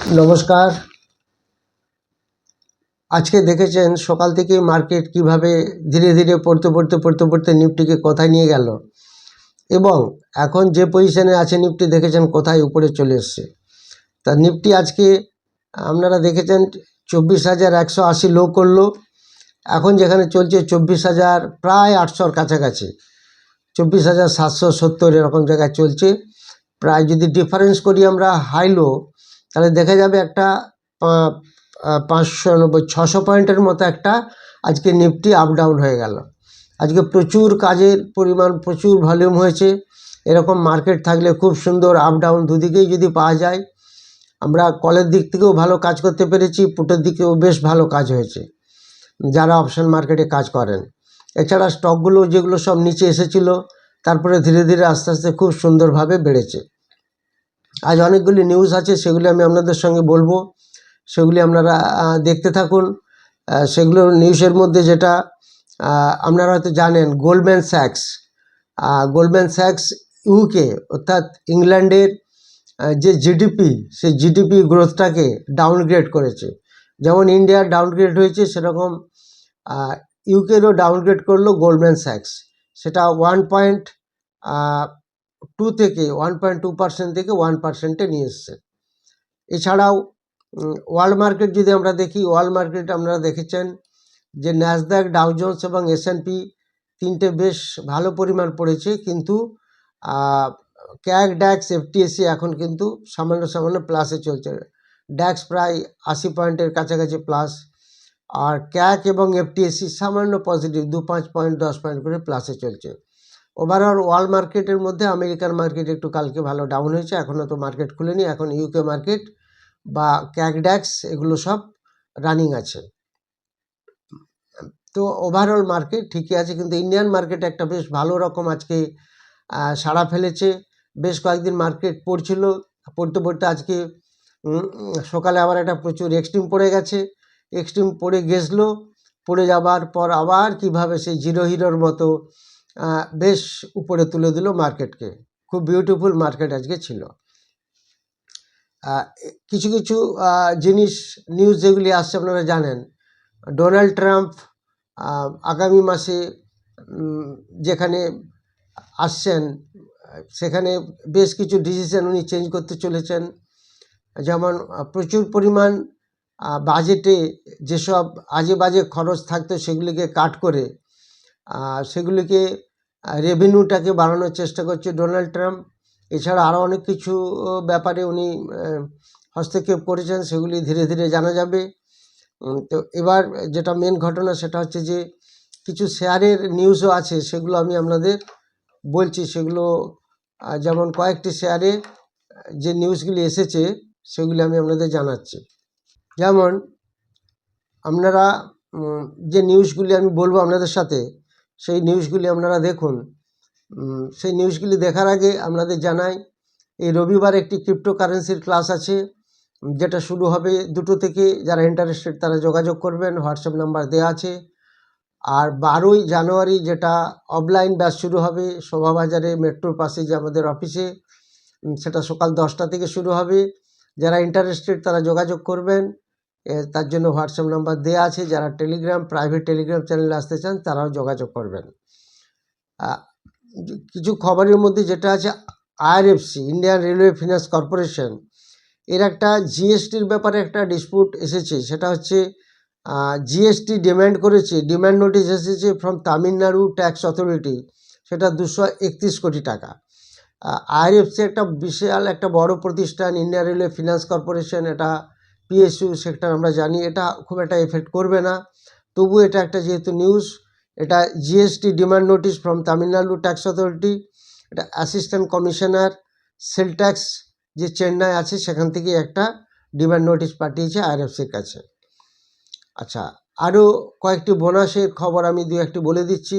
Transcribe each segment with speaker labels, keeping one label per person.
Speaker 1: নমস্কার। আজকে দেখেছেন সকাল থেকে মার্কেট কীভাবে ধীরে ধীরে পড়তে পড়তে পড়তে পড়তে নিফটিকে কোথায় নিয়ে গেল এবং এখন যে পজিশনে আছে নিফটি দেখেছেন কোথায় উপরে চলে এসছে। তা নিফটি আজকে আপনারা দেখেছেন চব্বিশ হাজার একশো আশি লো করল। এখন যেখানে চলছে চব্বিশ হাজার প্রায় আটশোর কাছাকাছি। চব্বিশ হাজার সাতশো সত্তর এরকম জায়গায় চলছে। প্রায় যদি ডিফারেন্স করি আমরা হাই লো তাহলে দেখা যাবে একটা পাঁচশো নব্বই, ছশো পয়েন্টের মতো একটা আজকে নিফটি আপ ডাউন হয়ে গেল। আজকে প্রচুর কাজের পরিমাণ, প্রচুর ভলিউম হয়েছে। এরকম মার্কেট থাকলে খুব সুন্দর আপ ডাউন দুদিকেই যদি পাওয়া যায়। আমরা কলের দিক থেকেও ভালো কাজ করতে পেরেছি পুটের দিকেও বেশ ভালো কাজ হয়েছে। যারা অপশন মার্কেটে কাজ করেন। এছাড়া স্টকগুলো যেগুলো সব নিচে এসেছিল, তারপরে ধীরে ধীরে আস্তে আস্তে খুব সুন্দরভাবে বেড়েছে। আজ অনেকগুলি নিউজ আছে সেগুলি আমি আপনাদের সঙ্গে বলব। সেগুলি আপনারা দেখতে থাকুন। আহ, সেগুলোর নিউজের মধ্যে যেটা আপনারা হয়তো জানেন Goldman sax Goldman sax UK অর্থাৎ ইংল্যান্ডের যে জিডিপি সেই জিডিপি গ্রোথটাকে ডাউনগ্রেড করেছে। যেমন ইন্ডিয়ার ডাউনগ্রেড হয়েছে সেরকম ইউকেরও ডাউনগ্রেড করল গোল্ডম্যান স্যাক্স সেটা ওয়ান পয়েন্ট টু থেকে ওয়ান পয়েন্ট টু পার্সেন্ট থেকে ওয়ান পার্সেন্টে নিয়ে এসছে। এছাড়াও ওয়ার্ল্ড মার্কেট যদি আমরা দেখি ওয়ার্ল্ড মার্কেট আপনারা দেখেছেন যে ন্যাসদ্যাক ডাউজন্স এবং এস এসএনপি তিনটে বেশ ভালো পরিমাণ পড়েছে। কিন্তু ক্যাক ড্যাক্স এফটিএসি এখন কিন্তু সামান্য সামান্য প্লাসে চলছে। ড্যাক্স প্রায় আশি পয়েন্টের কাছাকাছি প্লাস আর ক্যাক এবং এফটিএসি সামান্য পজিটিভ দু পাঁচ পয়েন্ট দশ পয়েন্ট করে প্লাসে চলছে। ওভারঅল ওয়ার্ল্ড মার্কেটের মধ্যে আমেরিকান মার্কেট একটু কালকে ভালো ডাউন হয়েছে এখনও তো মার্কেট খুলেনি, এখন ইউকে মার্কেট বা ক্যাকড্যাক্স এগুলো সব রানিং আছে। তো ওভারঅল মার্কেট ঠিকই আছে, কিন্তু ইন্ডিয়ান মার্কেট একটা বেশ ভালো রকম আজকে সাড়া ফেলেছে। বেশ কয়েকদিন মার্কেট পড়ছিল, পড়তে পড়তে আজকে সকালে আবার একটা প্রচুর এক্সট্রিম পড়ে গেছে। এক্সট্রিম পড়ে গেছলো, পড়ে যাবার পর আবার কীভাবে সেই জিরো হিরোর মতো বেশ উপরে তুলে দিল মার্কেটকে। খুব বিউটিফুল মার্কেট আজকে ছিল। কিছু কিছু জিনিস নিউজ যেগুলি আসছে আপনারা জানেন। ডোনাল্ড ট্রাম্প আগামী মাসে যেখানে আসছেন, সেখানে বেশ কিছু ডিসিশন উনি চেঞ্জ করতে চলেছেন। যেমন, প্রচুর পরিমাণ বাজেটে যেসব আজে বাজে খরচ থাকতো সেগুলিকে কাট করে সেগুলিকে রেভিনিউটাকে বাড়ানোর চেষ্টা করছে ডোনাল্ড ট্রাম্প এছাড়া আরও অনেক কিছু ব্যাপারে উনি হস্তক্ষেপ করেছেন, সেগুলি ধীরে ধীরে জানা যাবে। তো এবার যেটা মেন ঘটনা সেটা হচ্ছে যে, কিছু শেয়ারের নিউজও আছে, সেগুলো আমি আপনাদের বলছি। সেগুলো যেমন কয়েকটি শেয়ারে, যে নিউজগুলি এসেছে, সেগুলি আমি আপনাদের জানাচ্ছি। যেমন, আপনারা যে নিউজগুলি আমি বলব আপনাদের সাথে সেই নিউজগুলি আপনারা দেখুন। সেই নিউজগুলি দেখার আগে আপনাদের জানাই, এই রবিবার একটি ক্রিপ্টোকারেন্সির ক্লাস আছে, যেটা শুরু হবে দুটো থেকে, যারা ইন্টারেস্টেড তারা যোগাযোগ করবেন হোয়াটসঅ্যাপ নাম্বার দেওয়া আছে। আর বারোই জানুয়ারি যেটা অফলাইন ব্যাচ শুরু হবে, শোভাবাজারে মেট্রোর পাশে যে আমাদের অফিসে সেটা সকাল দশটা থেকে শুরু হবে। যারা ইন্টারেস্টেড তারা যোগাযোগ করবেন। তার জন্য হোয়াটসঅ্যাপ নাম্বার দেওয়া আছে। যারা টেলিগ্রাম, প্রাইভেট টেলিগ্রাম চ্যানেলে আসতে চান, তারাও যোগাযোগ করবেন। কিছু খবরের মধ্যে যেটা আছে IRFC Indian railway finance corporation, এর একটা জিএসটির ব্যাপারে একটা ডিসপুট এসেছে। সেটা হচ্ছে জিএসটি ডিম্যান্ড করেছে ডিম্যান্ড নোটিশ এসেছে ফ্রম তামিলনাড়ু ট্যাক্স অথরিটি। সেটা দুশো একত্রিশ কোটি টাকা। আইআরএফসি একটা বিশাল একটা বড় প্রতিষ্ঠান, ইন্ডিয়ান রেলওয়ে ফিনান্স কর্পোরেশন, এটা পিএসইউ সেক্টর আমরা জানি, এটা খুব একটা এফেক্ট করবে না। তবু এটা একটা যেহেতু নিউজ এটা GST demand notice from Tamil Nadu tax authority এটা অ্যাসিস্ট্যান্ট কমিশনার সেল ট্যাক্স যে চেন্নাই আছে, সেখান থেকে একটা ডিমান্ড নোটিশ পাঠিয়েছে আইআরএফসির কাছে। আচ্ছা আরও কয়েকটি বোনাসের খবর আমি দু একটি বলে দিচ্ছি।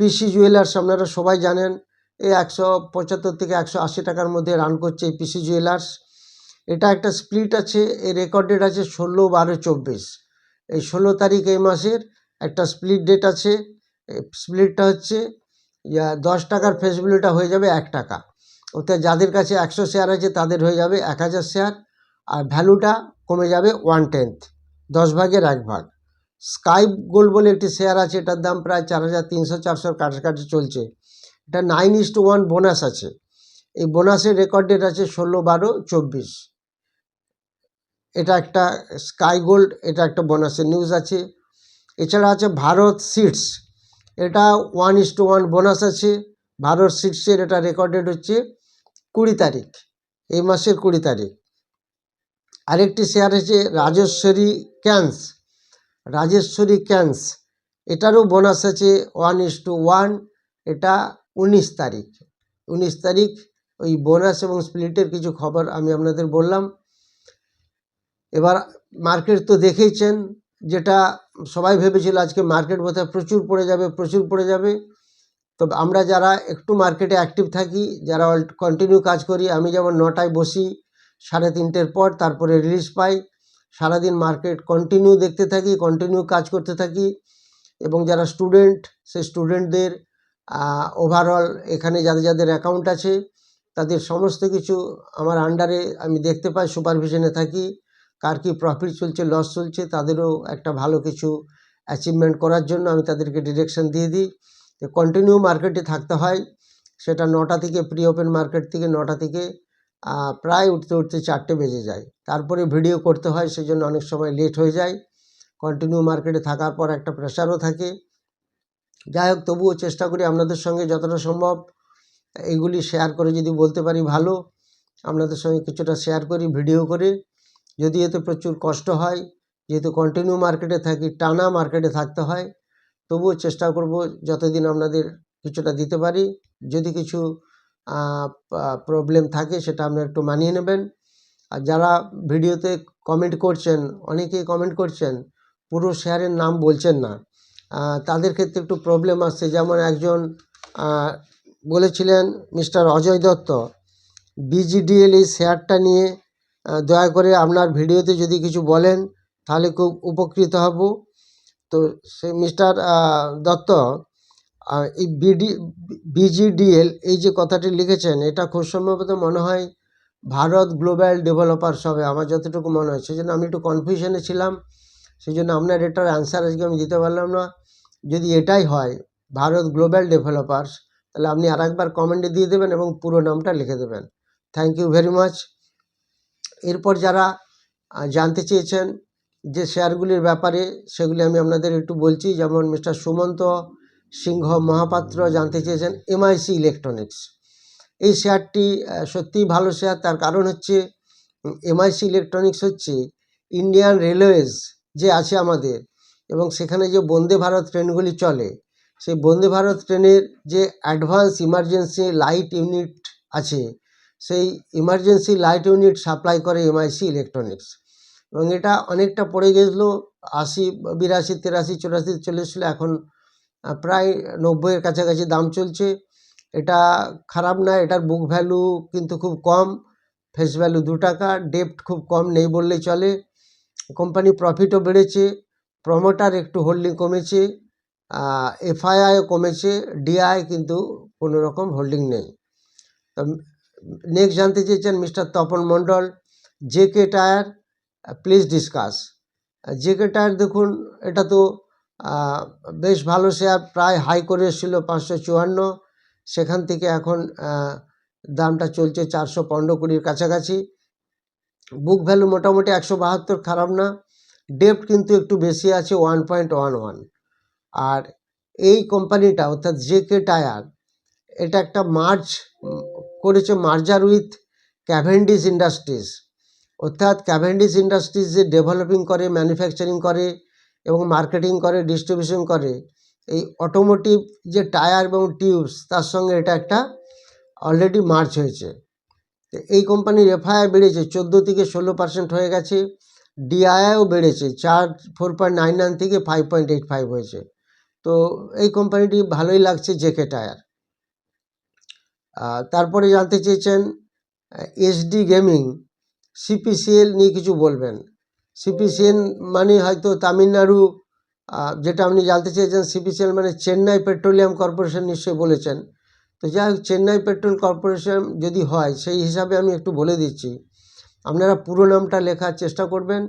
Speaker 1: পিসি জুয়েলার্স আপনারা সবাই জানেন এই একশো পঁচাত্তর থেকে একশো আশি টাকার মধ্যে রান করছে এই পিসি জুয়েলার্স এটা একটা স্প্লিট আছে এই রেকর্ডেড আছে ষোলো বারো চব্বিশ। এই ষোলো তারিখ এই মাসের একটা স্প্লিট ডেট আছে স্প্লিটটা হচ্ছে দশ টাকার ফেস ভ্যালুটা হয়ে যাবে এক টাকা। ওতে যাদের কাছে একশো শেয়ার আছে তাদের হয়ে যাবে এক হাজার শেয়ার আর ভ্যালুটা কমে যাবে ওয়ান টেন্থ দশ ভাগের এক ভাগ। স্কাই গোল্ড বলে একটি শেয়ার আছে, এটার দাম প্রায় চার হাজার তিনশো চারশোর কাছাকাছি চলছে। এটা nine is to one bonus আছে। এই বোনাসের রেকর্ড ডেট আছে ষোলো বারো চব্বিশ। এটা একটা স্কাই গোল্ড এটা একটা বোনাসের নিউজ আছে। এছাড়া আছে ভারত সিডস এটা one is to one bonus আছে। ভারত সিডসের এটা রেকর্ডেড হচ্ছে কুড়ি তারিখ, এই মাসের কুড়ি তারিখ। আরেকটি শেয়ার আছে রাজেশ্বরী ক্যান্স রাজেশ্বরী ক্যান্স এটারও বোনাস আছে ওয়ান ইস টু ওয়ান এটা উনিশ তারিখ। উনিশ তারিখ ওই বোনাস এবং স্প্লিটের কিছু খবর আমি আপনাদের বললাম। এবার মার্কেট তো দেখেইছেন, যেটা সবাই ভেবেছিল আজকে মার্কেট বোধহয় প্রচুর পড়ে যাবে, প্রচুর পড়ে যাবে। তবে আমরা যারা একটু মার্কেটে অ্যাক্টিভ থাকি, যারা কন্টিনিউ কাজ করি, আমি যেমন নটায় বসি, সাড়ে তিনটের পর তারপরে রিলিজ পাই। সারাদিন মার্কেট কন্টিনিউ দেখতে থাকি কন্টিনিউ কাজ করতে থাকি। এবং যারা স্টুডেন্ট সেই স্টুডেন্টদের ওভারঅল এখানে যাদের যাদের অ্যাকাউন্ট আছে, তাদের সমস্ত কিছু আমার আন্ডারে আমি দেখতে পাই সুপারভিশনে থাকি। কার কী প্রফিট চলছে লস চলছে, তাদেরও একটা ভালো কিছু অ্যাচিভমেন্ট করার জন্য আমি তাদেরকে ডিরেকশন দিয়ে দিই। তো কন্টিনিউ মার্কেটে থাকতে হয়। সেটা নটা থেকে প্রি ওপেন মার্কেট থেকে নটা থেকে প্রায় উঠতে উঠতে চারটে বেজে যায়। তারপরে ভিডিও করতে হয় সেই জন্য অনেক সময় লেট হয়ে যায়। কন্টিনিউ মার্কেটে থাকার পর একটা প্রেশারও থাকে। যাই হোক, তবুও চেষ্টা করি আপনাদের সঙ্গে যতটা সম্ভব এইগুলি শেয়ার করে যদি বলতে পারি ভালো, আপনাদের সঙ্গে কিছুটা শেয়ার করি ভিডিও করে। যদি এতে প্রচুর কষ্ট হয়, যেহেতু কন্টিনিউ মার্কেটে থাকি, টানা মার্কেটে থাকতে হয়, তবুও চেষ্টা করব যতদিন আপনাদের কিছুটা দিতে পারি। যদি কিছু প্রবলেম থাকে সেটা আপনারা একটু মানিয়ে নেবেন। আর যারা ভিডিওতে কমেন্ট করছেন, অনেকেই কমেন্ট করছেন, পুরো শেয়ারের নাম বলছেন না। তাদের ক্ষেত্রে একটু প্রবলেম আসছে। যেমন একজন বলেছিলেন মিস্টার অজয় দত্ত বিজিডিএল এই শেয়ারটা নিয়ে দয়া করে আপনার ভিডিওতে যদি কিছু বলেন, তাহলে খুব উপকৃত হব। তো সে মিস্টার দত্ত এই বিডি, বিজিডিএল, এই যে কথাটি লিখেছেন, এটা খুব সম্ভবত মনে হয় ভারত গ্লোবাল ডেভেলপার্স হবে আমার যতটুকু মনে হয়। সেই জন্য আমি একটু কনফিউশনে ছিলাম সেই জন্য আপনার এটার অ্যান্সার আজকে আমি দিতে পারলাম না। যদি এটাই হয়, ভারত গ্লোবাল ডেভেলপার্স, তাহলে আপনি আর একবার কমেন্টে দিয়ে দেবেন এবং পুরো নামটা লিখে দেবেন। থ্যাংক ইউ ভেরি মাচ এরপর যারা জানতে চেয়েছেন যে শেয়ারগুলির ব্যাপারে, সেগুলি আমি আপনাদের একটু বলছি। যেমন মিস্টার সুমন্ত সিংহ মহাপাত্র জানতে চেয়েছেন এমআইসি ইলেকট্রনিক্স। এই শেয়ারটি সত্যিই ভালো শেয়ার। তার কারণ হচ্ছে এমআইসি ইলেকট্রনিক্স হচ্ছে ইন্ডিয়ান রেলওয়েজ যে আছে আমাদের এবং সেখানে যে বন্দে ভারত ট্রেনগুলি চলে, সেই বন্দে ভারত ট্রেনের যে অ্যাডভান্স ইমার্জেন্সি লাইট ইউনিট আছে সেই ইমার্জেন্সি লাইট ইউনিট সাপ্লাই করে এমআইসি ইলেকট্রনিক্স এবং এটা অনেকটা পড়ে গেছিল, আশি, বিরাশি, তেরাশি, চুরাশি চলে এসেছিল এখন প্রায় নব্বইয়ের কাছাকাছি দাম চলছে। এটা খারাপ না এটার বুক ভ্যালু কিন্তু খুব কম ফেস ভ্যালু দু টাকা ডেপ্ট খুব কম নেই বললে চলে। কোম্পানি প্রফিটও বেড়েছে প্রমোটার একটু হোল্ডিং কমেছে এফআইআইও কমেছে ডিআই কিন্তু কোনো রকম হোল্ডিং নেই। নেক্সট জানতে চেয়েছেন mister Tapan Mondal J K tyre please discuss J K tyre দেখুন, এটা তো বেশ ভালো শেয়ার প্রায় হাই করে এসেছিল পাঁচশো চুয়ান্ন, সেখান থেকে এখন দামটা চলছে চারশো পনেরো কুড়ির কাছাকাছি। বুক ভ্যালু মোটামুটি একশো বাহাত্তর, খারাপ না। ডেপ্ট কিন্তু একটু বেশি আছে ওয়ান পয়েন্ট ওয়ান ওয়ান আর এই কোম্পানিটা অর্থাৎ জে কে টায়ার, এটা একটা মার্চ করেছে মার্জার উইথ ক্যাভেন্ডিস ইন্ডাস্ট্রিজ। অর্থাৎ ক্যাভেন্ডিস ইন্ডাস্ট্রিজ যে ডেভেলপিং করে, ম্যানুফ্যাকচারিং করে এবং মার্কেটিং করে, ডিস্ট্রিবিউশন করে, এই অটোমোটিভ যে টায়ার এবং টিউবস, তার সঙ্গে এটা একটা অলরেডি মার্চ হয়েছে। এই কোম্পানির এফআইআই বেড়েছে, চোদ্দ থেকে ষোলো পার্সেন্ট হয়ে গেছে। ডিআইও বেড়েছে, চার, ফোর পয়েন্ট নাইন নাইন থেকে ফাইভ পয়েন্ট এইট ফাইভ হয়েছে। তো এই কোম্পানিটি ভালোই লাগছে জেকে টায়ার। তারপরে জানতে চেয়েছেন এসডি গেমিং সিপিসিএল নিয়ে কিছু বলবেন। সিপিসিএল মানে হয়তো তামিলনাড়ু যেটা আপনি জানতে চেয়েছেন সিপিসিএল মানে চেন্নাই পেট্রোলিয়াম কর্পোরেশন নিশ্চয়ই বলেছেন। তো যাই হোক, চেন্নাই পেট্রোল কর্পোরেশন যদি হয়, সেই হিসাবে আমি একটু বলে দিচ্ছি। আপনারা পুরো নামটা লেখার চেষ্টা করবেন,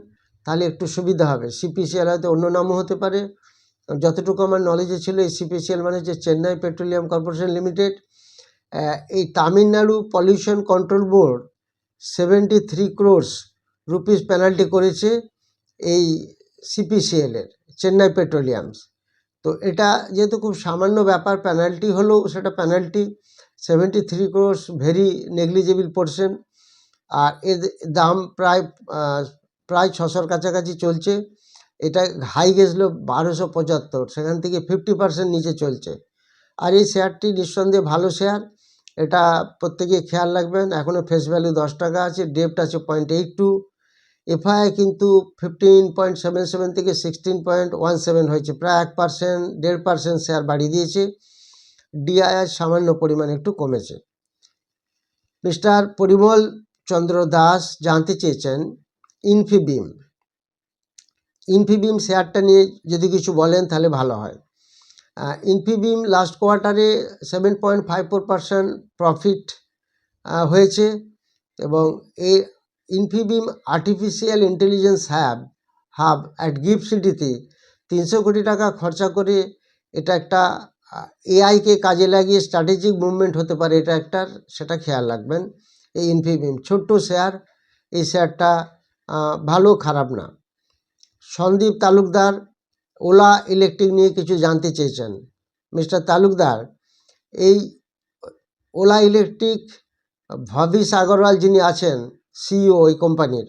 Speaker 1: তাহলে একটু সুবিধা হবে। সিপিসিএল হয়তো অন্য নামও হতে পারে। যতটুকু আমার নলেজে ছিল, এই সিপিসিএল মানে যে চেন্নাই পেট্রোলিয়াম কর্পোরেশন লিমিটেড। এই Tamil Nadu pollution control board seventy three crores rupees penalty করেছে এই সিপিসিএলের চেন্নাই পেট্রোলিয়ামস তো এটা যেহেতু খুব সামান্য ব্যাপার পেনাল্টি হলেও সেটা penalty seventy three crores very negligible portion আর এর দাম প্রায় প্রায় ছশোর কাছাকাছি চলছে। এটা হাই গেছিল বারোশো পঁচাত্তর, সেখান থেকে ফিফটি পার্সেন্ট নিচে চলছে। আর এই শেয়ারটি নিঃসন্দেহে ভালো শেয়ার এটা প্রত্যেকে খেয়াল রাখবেন এখনও ফেস ভ্যালু দশ টাকা আছে ডেপ্ট আছে পয়েন্ট এইট টু এফআই কিন্তু ফিফটিন পয়েন্ট সেভেন সেভেন থেকে সিক্সটিন পয়েন্ট ওয়ান সেভেন হয়েছে, প্রায় এক পার্সেন্ট দেড় পার্সেন্ট শেয়ার বাড়িয়ে দিয়েছে ডিআইআর সামান্য পরিমাণে একটু কমেছে। মিস্টার পরিমল চন্দ্র দাস জানতে চেয়েছেন ইনফিবিম ইনফিবিম শেয়ারটা নিয়ে যদি কিছু বলেন তাহলে ভালো হয়। ইনফিবিম লাস্ট কোয়ার্টারে seven point five four percent profit হয়েছে এবং এই Infibeam artificial intelligence hub hub at GIFT সিটিতে তিনশো কোটি টাকা খরচা করে এটা একটা এআইকে কাজে লাগিয়ে স্ট্র্যাটেজিক মুভমেন্ট হতে পারে এটা একটা, সেটা খেয়াল রাখবেন এই ইনফিবিম ছোট্ট শেয়ার এই শেয়ারটা ভালো খারাপ না। সন্দীপ তালুকদার ওলা ইলেকট্রিক নিয়ে কিছু জানতে চেয়েছেন। মিস্টার তালুকদার, এই ওলা ইলেকট্রিক ভবিষ আগরওয়াল যিনি আছেন, সিইও ওই কোম্পানির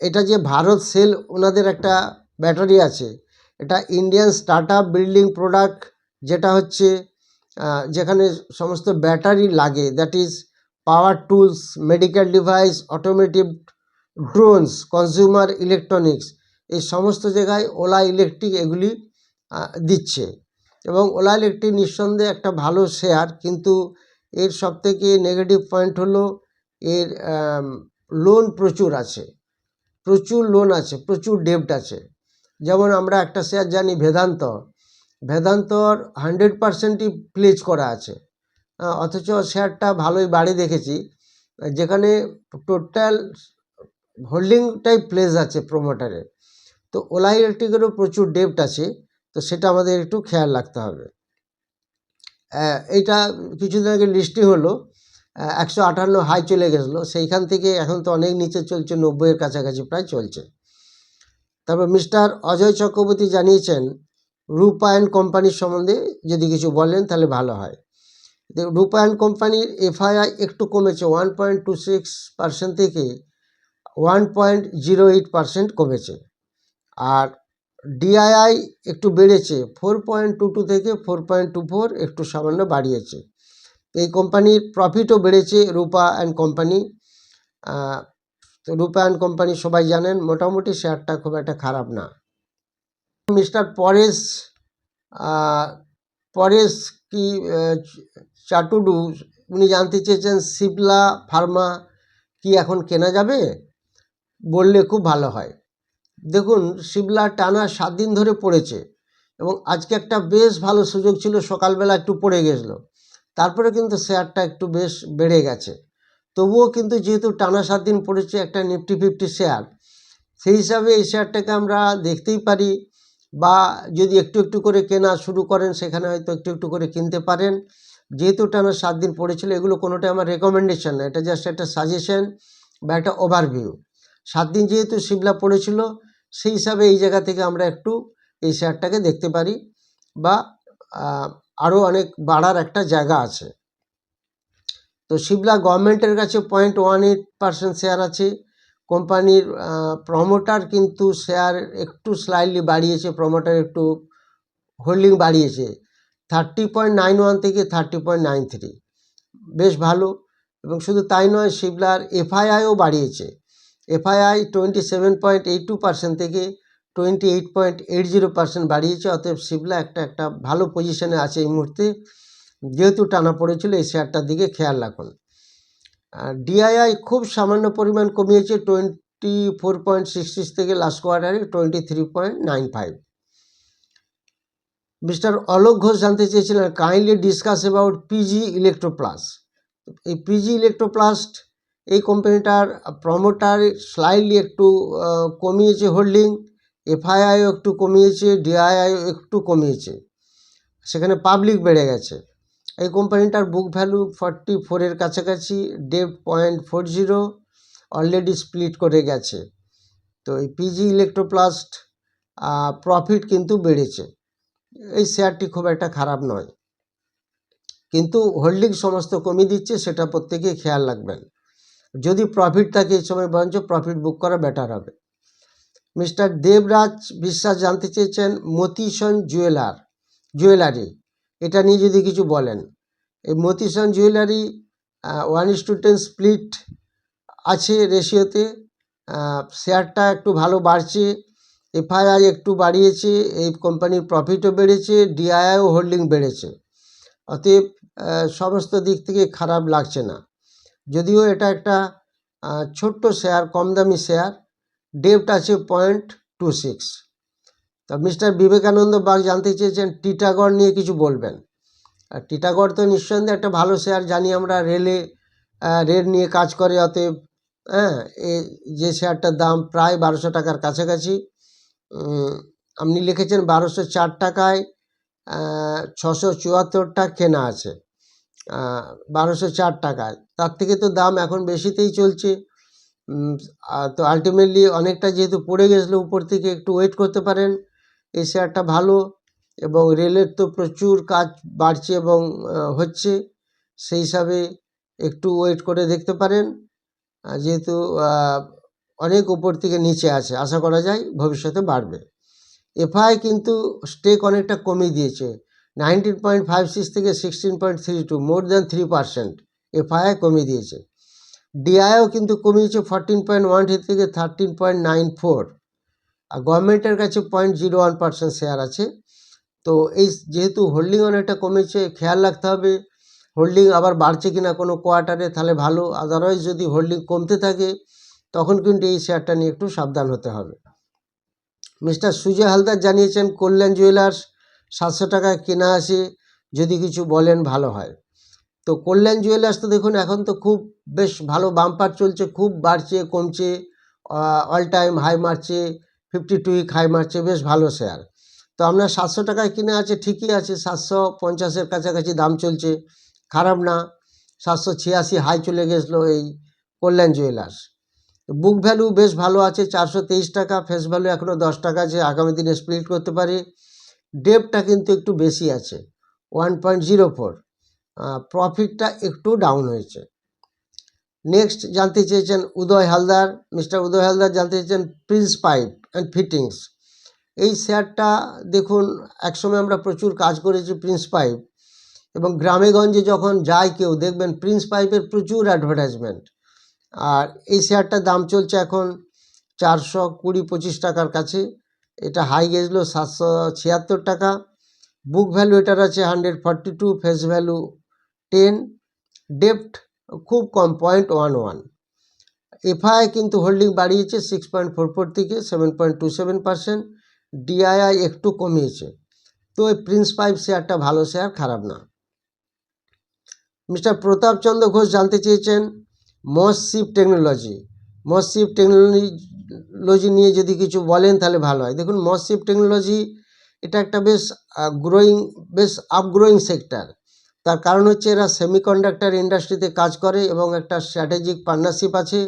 Speaker 1: এটা যে ভারত সেল ওনাদের একটা ব্যাটারি আছে, এটা ইন্ডিয়ান স্টার্ট বিল্ডিং প্রোডাক্ট যেটা হচ্ছে যেখানে সমস্ত ব্যাটারি লাগে, that is power tools medical device, automotive drones, consumer electronics এই সমস্ত জায়গায় ওলা ইলেকট্রিক এগুলি দিচ্ছে। এবং ওলা ইলেকট্রিক নিঃসন্দেহে একটা ভালো শেয়ার, কিন্তু এর সবথেকে নেগেটিভ পয়েন্ট হলো এর লোন প্রচুর আছে। প্রচুর লোন আছে, প্রচুর ডেপ্ট আছে। যেমন আমরা একটা শেয়ার জানি বেদান্ত বেদান্তর হান্ড্রেড পার্সেন্টই প্লেজ করা আছে। অথচ শেয়ারটা ভালোই বাড়ি দেখেছি। যেখানে টোটাল হোল্ডিংটাই প্লেস আছে প্রোমোটারের তো ওলা ইলেকট্রিকেরও প্রচুর ডেপ্ট আছে, তো সেটা আমাদের একটু খেয়াল রাখতে হবে। এইটা কিছুদিন আগে লিস্টিং হলো একশো আটান্ন হাই চলে গেছিল, সেইখান থেকে এখন তো অনেক নিচে চলছে, নব্বইয়ের কাছাকাছি প্রায় চলছে। তারপর মিস্টার অজয় চক্রবর্তী জানিয়েছেন রূপায়ণ কোম্পানির সম্বন্ধে যদি কিছু বলেন তাহলে ভালো হয়। রূপায়ণ কোম্পানির এফআইআই একটু কমেছে one point two six percent থেকে one point zero eight percent কমেছে। আর ডিআইআই একটু বেড়েছে ফোর পয়েন্ট টু টু থেকে ফোর পয়েন্ট টু ফোর একটু সামান্য বাড়িয়েছে। এই কোম্পানির প্রফিটও বেড়েছে রূপা অ্যান্ড কোম্পানি তো রূপা অ্যান্ড কোম্পানি সবাই জানেন, মোটামুটি শেয়ারটা খুব একটা খারাপ না। মিস্টার পরেশ পরেশ কি চাটুডু, উনি জানতে চেয়েছেন সিপলা ফার্মা কি এখন কেনা যাবে? বললে খুব ভালো হয়। দেখুন শিবলা টানা সাত দিন ধরে পড়েছে এবং আজকে একটা বেশ ভালো সুযোগ ছিল, সকালবেলা একটু পড়ে গেছিল। তারপরে কিন্তু শেয়ারটা একটু বেশ বেড়ে গেছে। তবুও কিন্তু যেহেতু টানা সাত দিন পড়েছে একটা নিফটি ফিফটি শেয়ার, সেই হিসাবে এই শেয়ারটাকে আমরা দেখতেই পারি বা যদি একটু একটু করে কেনা শুরু করেন, সেখানে হয়তো একটু একটু করে কিনতে পারেন। যেহেতু টানা সাত দিন পড়েছিল, এগুলো কোনোটাই আমার রেকমেন্ডেশন না, এটা জাস্ট একটা সাজেশন বা একটা ওভারভিউ সাত দিন যেহেতু শিবলা পড়েছিল সেই হিসাবে এই জায়গা থেকে আমরা একটু এই শেয়ারটাকে দেখতে পারি বা আরও অনেক বাড়ার একটা জায়গা আছে। তো শিবলা গভর্নমেন্টের কাছে point one eight percent share আছে। কোম্পানির প্রমোটার কিন্তু শেয়ার একটু স্লাইডলি বাড়িয়েছে প্রমোটার একটু হোল্ডিং বাড়িয়েছে। থার্টি পয়েন্ট নাইন ওয়ান থেকে থার্টি পয়েন্ট নাইন থ্রি বেশ ভালো। এবং শুধু তাই নয়, শিবলার এফআইআইও বাড়িয়েছে। FII twenty seven point eight two percent থেকে twenty eight point eight zero percent বাড়িয়েছে, অতএব শিবলা একটা একটা ভালো পজিশনে আছে এই মুহূর্তে। যেহেতু টানা পড়েছিল, এই শেয়ারটার দিকে খেয়াল রাখুন। ডিআইআই খুব সামান্য পরিমাণ কমিয়েছে twenty four point six six থেকে লাস্ট কোয়ার্টারে twenty three point nine five mister Alok Ghosh জানতে চেয়েছিলেন kindly discuss about PG Electroplast এই পিজি ইলেকট্রোপ্লাস্ট এই কোম্পানিটার প্রমোটার স্লাইডলি একটু কমিয়েছে হোল্ডিং এফআইআইও একটু কমিয়েছে ডিআইআইও একটু কমিয়েছে। সেখানে পাবলিক বেড়ে গেছে। এই কোম্পানিটার বুক ভ্যালু ফর্টি ফোরের কাছাকাছি debt point four zero already split করে গেছে। তো এই পিজি ইলেকট্রোপ্লাস্ট প্রফিট কিন্তু বেড়েছে। এই শেয়ারটি খুব একটা খারাপ নয়। কিন্তু হোল্ডিং সমস্ত কমিয়ে দিচ্ছে, সেটা প্রত্যেকে খেয়াল রাখবেন। যদি প্রফিট থাকে এই সময় বরঞ্চ প্রফিট বুক করা বেটার হবে। মিস্টার দেবরাজ বিশ্বাস জানতে চেয়েছেন, মতিসন জুয়েলার, জুয়েলারি, এটা নিয়ে যদি কিছু বলেন। এই Motisons jewellery one is to ten split আছে রেশিওতে শেয়ারটা একটু ভালো বাড়ছে এফআইআই একটু বাড়িয়েছে, এই কোম্পানির প্রফিটও বেড়েছে ডিআইআইও হোল্ডিং বেড়েছে। অতএব সমস্ত দিক থেকে খারাপ লাগছে না। যদিও এটা একটা ছোট্ট শেয়ার কম দামি শেয়ার ডেপ্ট আছে পয়েন্ট টু সিক্স তা মিস্টার বিবেকানন্দ বাগ জানতে চেয়েছেন, টিটাগড় নিয়ে কিছু বলবেন। আর টিটাগড় তো নিঃসন্দেহে একটা ভালো শেয়ার জানি আমরা রেলে রেল নিয়ে কাজ করে, অতএব হ্যাঁ এ, যে শেয়ারটার দাম প্রায় বারোশো টাকার কাছাকাছি। আপনি লিখেছেন বারোশো চার টাকায় ছশো চুয়াত্তরটা কেনা আছে। বারোশো চার টাকায়। তার থেকে তো দাম এখন বেশিতেই চলছে। তো আলটিমেটলি অনেকটা যেহেতু পড়ে গেছিল উপর থেকে, একটু ওয়েট করতে পারেন। এই শেয়ারটা ভালো এবং রেলের তো প্রচুর কাজ বাড়ছে এবং হচ্ছে। সেই হিসাবে একটু ওয়েট করে দেখতে পারেন। যেহেতু অনেক উপর থেকে নিচে আছে। আশা করা যায় ভবিষ্যতে বাড়বে। এফআই কিন্তু স্টেক অনেকটা কমিয়ে দিয়েছে। নাইনটিন পয়েন্ট ফাইভ সিক্স থেকে sixteen point three two, more than three percent. FII কমিয়ে দিয়েছে। ডিআইও কিন্তু কমিয়েছে ফোরটিন পয়েন্ট ওয়ান থ্রি থেকে থার্টিন পয়েন্ট নাইন ফোর। আর গভর্নমেন্টের কাছে point zero one percent share আছে। তো এই যেহেতু হোল্ডিং অনেকটা কমেছে, খেয়াল রাখতে হবে হোল্ডিং আবার বাড়ছে কিনা কোনো কোয়ার্টারে তাহলে ভালো। আদারওয়াইজ যদি হোল্ডিং কমতে থাকে, তখন কিন্তু এই শেয়ারটা নিয়ে একটু সাবধান হতে হবে। মিস্টার সুজয় হালদার জানিয়েছেন, কল্যাণ জুয়েলার্স সাতশো টাকায় কেনা আছে যদি কিছু বলেন ভালো হয়। তো কল্যাণ জুয়েলার্স তো দেখুন, এখন তো খুব বেশ ভালো বাম্পার চলছে, খুব বাড়ছে, কমছে অল টাইম হাই মারছে ফিফটি টু উইক হাই মারছে, বেশ ভালো শেয়ার তো আপনার সাতশো টাকায় কিনে আছে, ঠিকই আছে, সাতশো পঞ্চাশের কাছাকাছি দাম চলছে, খারাপ না, সাতশো ছিয়াশি হাই চলে গেছিল এই কল্যাণ জুয়েলার্স। বুক ভ্যালু বেশ ভালো আছে, চারশো তেইশ টাকা ফেস ভ্যালু এখনও দশ টাকা আছে, আগামী দিনে স্প্লিট করতে পারে। ডেপটা কিন্তু একটু বেশি আছে ওয়ান পয়েন্ট জিরো ফোর প্রফিটটা একটু ডাউন হয়েছে। নেক্সট জানতে চেয়েছেন উদয় হালদার মিস্টার উদয় হালদার জানতে চেয়েছেন প্রিন্স পাইপ অ্যান্ড ফিটিংস এই শেয়ারটা দেখুন, একসময় আমরা প্রচুর কাজ করেছি প্রিন্স পাইপ এবং গ্রামেগঞ্জে যখন যায় কেউ দেখবেন প্রিন্স পাইপের প্রচুর অ্যাডভার্টাইজমেন্ট আর এই শেয়ারটার দাম চলছে এখন চারশো কুড়ি পঁচিশ টাকার কাছে। এটা হাই গেছিল সাতশো ছিয়াত্তর টাকা। বুক ভ্যালু এটার আছে hundred forty two face value ten ডেপ্ট খুব কম পয়েন্ট ওয়ান ওয়ান এফআই কিন্তু হোল্ডিং বাড়িয়েছে সিক্স পয়েন্ট ফোর ফোর থেকে seven point two seven percent DII একটু কমিয়েছে। তো এই প্রিন্স পাইপ শেয়ারটা ভালো শেয়ার খারাপ না। মিস্টার প্রতাপচন্দ্র ঘোষ জানতে চেয়েছেন মসশিপ টেকনোলজি মসশিপ টেকনোলজি নিয়ে যদি কিছু বলেন তাহলে ভালো হয়। দেখুন মসশিপ টেকনোলজি এটা একটা বেশ গ্রোয়িং বেশ আপগ্রোয়িং সেক্টর তার কারণ হচ্ছে এরা সেমিকন্ডাক্টর ইন্ডাস্ট্রিতে কাজ করে এবং একটা স্ট্র্যাটেজিক পার্টনারশিপ আছে।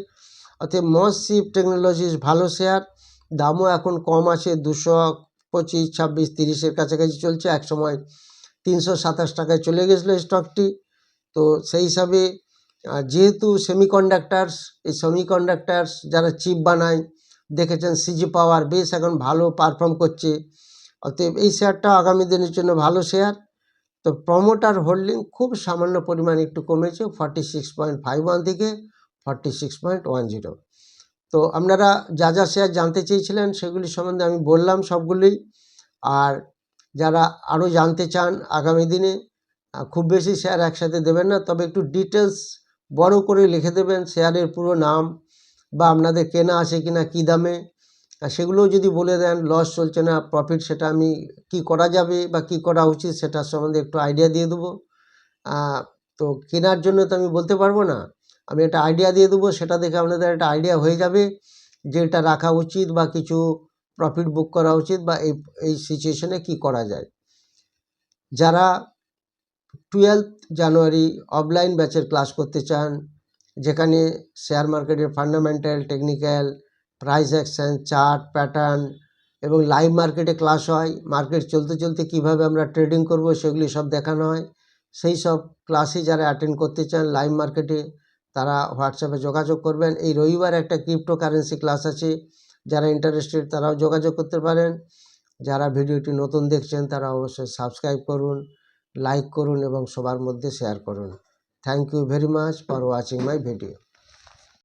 Speaker 1: অতএব মসশিপ টেকনোলজিস ভালো শেয়ার দামও এখন কম আছে, দুশো পঁচিশ, ছাব্বিশ, তিরিশের কাছাকাছি চলছে। এক সময় তিনশো সাতাশ টাকায় চলে গেছিল স্টকটি তো সেই হিসাবে যেহেতু সেমিকন্ডাক্টার্স এই সেমিকন্ডাক্টার্স যারা চিপ বানায়, দেখেছেন সিজি পাওয়ার বেশ এখন ভালো পারফর্ম করছে। অতএব এই শেয়ারটা আগামী দিনের জন্য ভালো শেয়ার তো প্রমোটার হোল্ডিং খুব সামান্য পরিমাণ একটু কমেছে forty six point five one থেকে forty six point one zero তো আপনারা যা যা শেয়ার জানতে চেয়েছিলেন, সেগুলি সম্বন্ধে আমি বললাম সবগুলোই আর যারা আরও জানতে চান, আগামী দিনে খুব বেশি শেয়ার একসাথে দেবেন না, তবে একটু ডিটেলস বড় করে লিখে দেবেন শেয়ারের পুরো নাম বা আপনাদের কেনা আছে কিনা, কী দামে। সেগুলোও যদি বলে দেন, লস চলছে না প্রফিট সেটা আমি কি করা যাবে বা কি করা উচিত সেটার সম্বন্ধে একটু আইডিয়া দিয়ে দেবো। তো কেনার জন্য তো আমি বলতে পারব না। আমি একটা আইডিয়া দিয়ে দেবো, সেটা দেখে আপনাদের একটা আইডিয়া হয়ে যাবে যে এটা রাখা উচিত বা কিছু প্রফিট বুক করা উচিত বা এই এই সিচুয়েশনে কি করা যায়। যারা টুয়েলভ জানুয়ারি অফলাইন ব্যাচের ক্লাস করতে চান, যেখানে শেয়ার মার্কেটের fundamental technical price action chart pattern এবং লাইভ মার্কেটে ক্লাস হয়। মার্কেট চলতে চলতে কীভাবে আমরা ট্রেডিং করব সেগুলি সব দেখানো হয়। সেই সব ক্লাসে যারা অ্যাটেন্ড করতে চান লাইভ মার্কেটে তারা হোয়াটসঅ্যাপে যোগাযোগ করবেন। এই রবিবার একটা ক্রিপ্টো কারেন্সি ক্লাস আছে। যারা ইন্টারেস্টেড তারাও যোগাযোগ করতে পারেন। যারা ভিডিওটি নতুন দেখছেন তারা অবশ্যই সাবস্ক্রাইব করুন। লাইক করুন এবং সবার মধ্যে শেয়ার করুন। Thank you very much for watching my video